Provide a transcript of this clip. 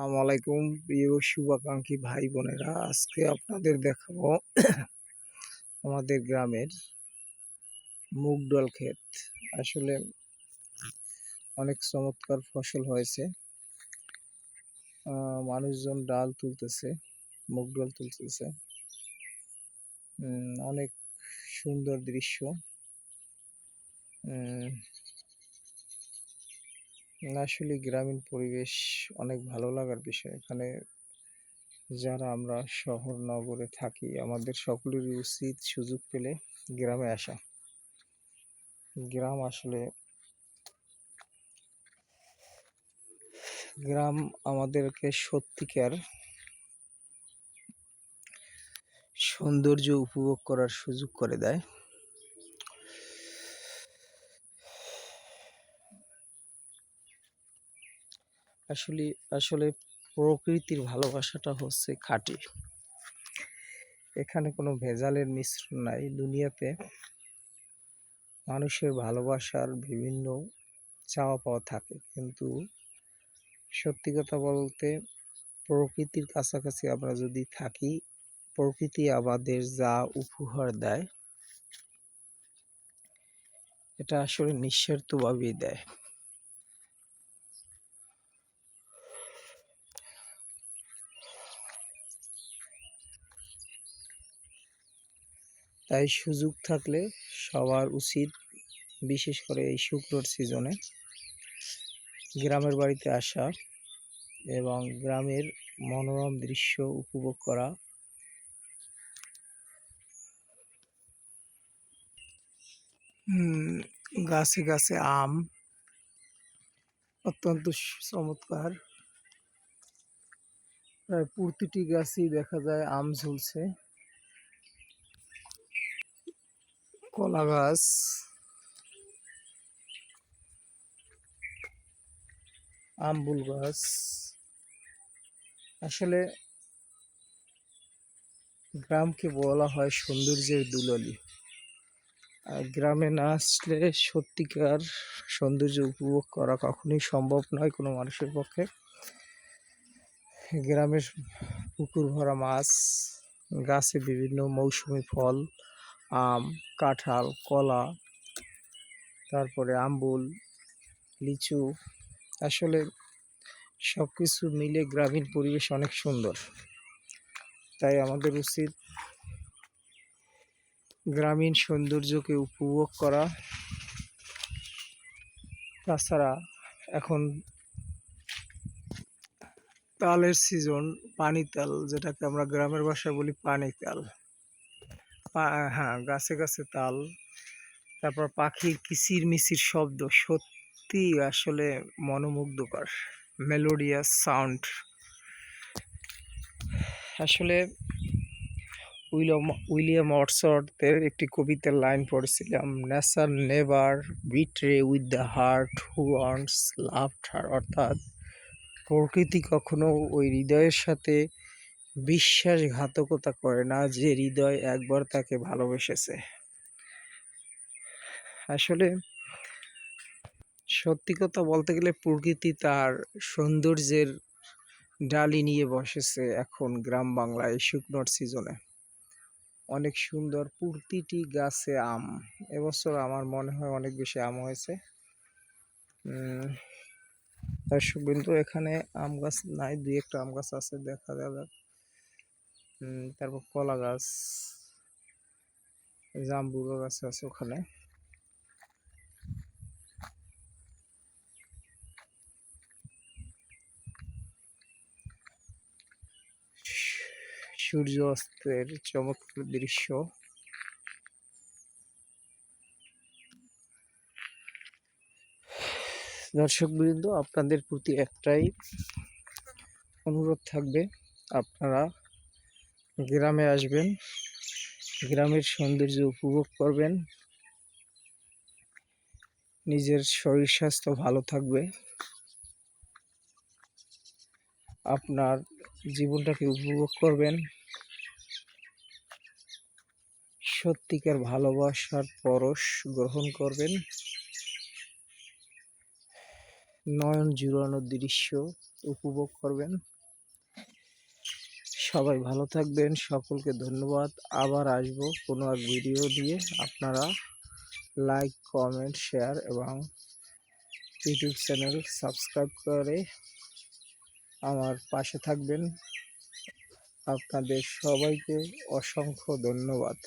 আসসালামাইকুম প্রিয় শুভাকাঙ্ক্ষী ভাই বোনেরা আজকে আপনাদের দেখাবো আমাদের গ্রামের মুগ ডাল ক্ষেত। আসলে অনেক চমৎকার ফসল হয়েছে। মানুষজন ডাল তুলতেছে, মুগ ডাল তুলতেছে। অনেক সুন্দর দৃশ্য। আসলে গ্রামীণ পরিবেশ অনেক ভালো লাগার বিষয়। এখানে যারা আমরা শহর, নগরে থাকি, আমাদের সকলেরই উচিত সুযোগ পেলে গ্রামে আসা। গ্রাম আসলে গ্রাম আমাদেরকে সত্যিকার সৌন্দর্য উপভোগ করার সুযোগ করে দেয়। আসলে আসলে প্রকৃতির ভালোবাসাটা হচ্ছে খাঁটি। এখানে কোনো ভেজালের মিশ্রণ নাই। দুনিয়াতে মানুষের ভালোবাসার বিভিন্ন চাওয়া পাওয়া থাকে। কিন্তু সত্যি কথা বলতে প্রকৃতির কাছাকাছি আমরা যদি থাকি, প্রকৃতি আমাদের যা উপহার দেয়, এটা আসলে নিঃস্বার্থভাবেই দেয়। তাই সুযোগ থাকলে সবার উচিত, বিশেষ করে এই শুকনোর সিজনে, গ্রামের বাড়িতে আসা এবং গ্রামের মনোরম দৃশ্য উপভোগ করা। গাছে গাছে আম অত্যন্ত চমৎকার। প্রায় প্রতিটি গাছই দেখা যায় আম ঝুলছে। কলা গাছ। আমবুল গাছ। আসলে গ্রামকে বলা হয় সৌন্দর্যের দুললি। আর গ্রামে না আসলে সত্যিকার সৌন্দর্য উপভোগ করা কখনোই সম্ভব নয় কোনো মানুষের পক্ষে। গ্রামের পুকুর ভরা মাছ, গাছে বিভিন্ন মৌসুমি ফল আম, কাঁঠাল, কলা, তারপরে আম্বুল, লিচু, আসলে সব কিছু মিলে গ্রামীণ পরিবেশ অনেক সুন্দর। তাই আমাদের উচিত গ্রামীণ সৌন্দর্যকে উপভোগ করা। তাছাড়া এখন তালের সিজন পানি তাল, যেটাকে আমরা গ্রামের ভাষায় বলি পানি তাল। হ্যাঁ গাছে গাছে তাল, তারপর পাখির কিচির মিচির শব্দ, সত্যি আসলে মনোমুগ্ধকর মেলোডিয়াস সাউন্ড আসলে উইলিয়াম উইলিয়াম অর্সর্টের একটি কবিতার লাইন পড়েছিলাম nature never betray with the heart who wants love her অর্থাৎ প্রকৃতি কখনো ওই হৃদয়ের সাথে বিশ্বাসঘাতকতা করে না যে হৃদয় একবার তাকে ভালোবেসেছে। আসলে সত্যি কথা বলতে গেলে প্রকৃতি তার সৌন্দর্যের ডালি নিয়ে বসেছে এখন গ্রাম বাংলায় শুকনোর সিজনে অনেক সুন্দর প্রতিটি গাছে আম। এবছর আমার মনে হয় অনেক বেশি আম হয়েছে। দর্শক বিন্দু, এখানে আম গাছ নাই, দুই একটা আম গাছ আছে, দেখা যাবে। তারপর কলা গাছ জাম্বুরা গাছ আছে ওখানে। সূর্য অস্তের চমৎকার দৃশ্য। দর্শকবৃন্দ, আপনাদের প্রতি একটাই অনুরোধ থাকবে, আপনারা গ্রামে আসবেন। গ্রামের সৌন্দর্য উপভোগ করবেন। নিজের শরীর স্বাস্থ্য ভালো থাকবে। আপনার জীবনটাকে উপভোগ করবেন। সত্যিকার ভালোবাসার পরশ গ্রহণ করবেন। নয়ন জুড়ানো দৃশ্য উপভোগ করবেন। সবাই ভালো থাকবেন সকলকে ধন্যবাদ। আবার আসব কোনো এক ভিডিও দিয়ে। আপনারা লাইক কমেন্ট শেয়ার এবং ইউটিউব চ্যানেল সাবস্ক্রাইব করে আমার পাশে থাকবেন। আপনাদের সবাইকে অসংখ্য ধন্যবাদ।